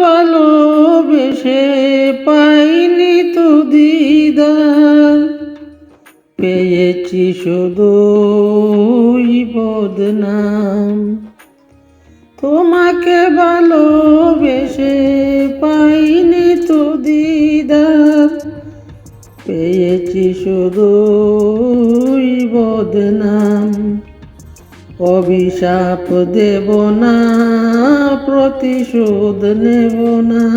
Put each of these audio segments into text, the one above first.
ভালোবেসে পাইনি তো দিদার। পেয়েছি শুধু বদনাম। তোমাকে ভালোবেসে পাইনি তো দিদার। পেয়েছি শুধু বদনাম। অভিশাপ দেব না, প্রতিশোধ নেব না।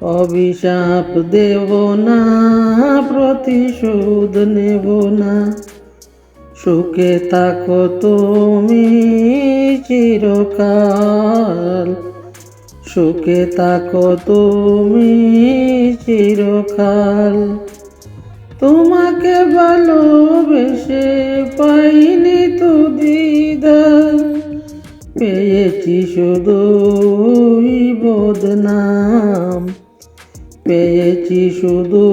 অভিশাপ দেব না, প্রতিশোধ নেব না। সুখে থাকো তুমি চিরকাল। সুখে থাকো তুমি চিরকাল। তোমাকে ভালোবেসে পাইনি তো দিদার। পেয়েছি শুধু বদনাম। পেয়েছি শুধু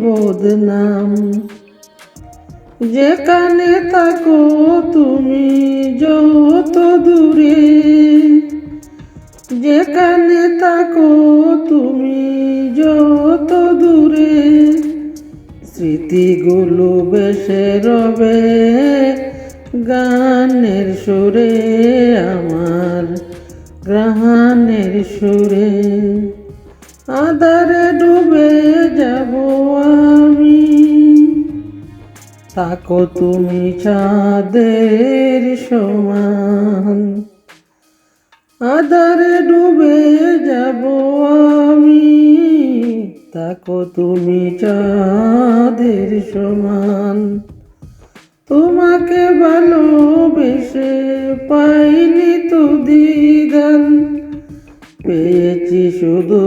বদনাম। যেখানে থাকো তুমি যত দূরে। যেখানে থাকো তুমি যত দূরে। স্মৃতিগুলো বেসে রবে, গানের সুরে আমার, গ্রহাণের সুরে। আধারে ডুবে যাব আমি। তাকো তুমি চাঁদের সমান। আধারে ডুবে যাব আমি। তাকো তুমি চাঁদের সমান। তোমাকে ভালোবেসে পাইনি তো দিদান। পেয়েছি শুধু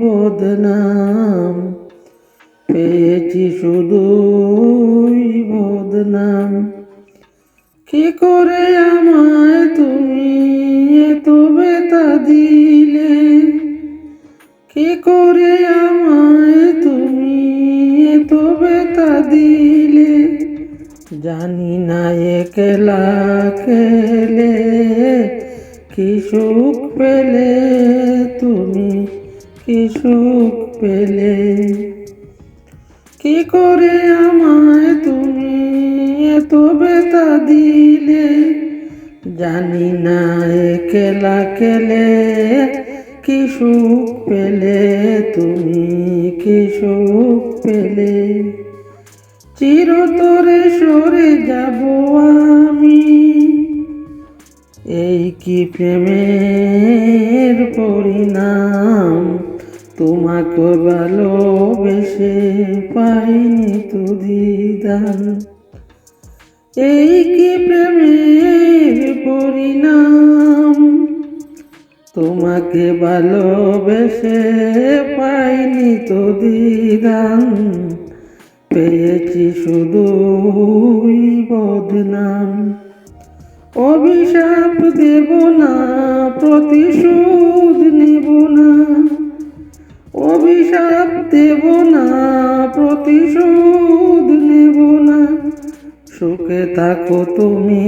বদনাম। পেয়েছি শুধু বদনাম। কি করে আমায় তুমি এত বেতা দিলে? কি করে আমায় তুমি এত বেতা দিলে। জানি না একলা খেলে কি সুখ পেলে তুমি, কি সুখ পেলে। কি করে আমায় তুমি এত বেতা দিলে? জানি না একলা কেলে কি সুখ পেলে তুমি কি সুখ পেলে? চিরতরে সরে যাব আমি। এই কি প্রেমের পরিণাম? তোমাকে ভালোবেসে পাইনি তো দিদান এই কি প্রেমের পরিণাম? তোমাকে ভালোবেসে পাইনি তো দিদান। পেয়েছি শুধু বদনাম। অভিশাপ দেব না, প্রতিশোধ নেব না। অভিশাপ দেব না, প্রতিশোধ নেব না। সুখে থাকো তুমি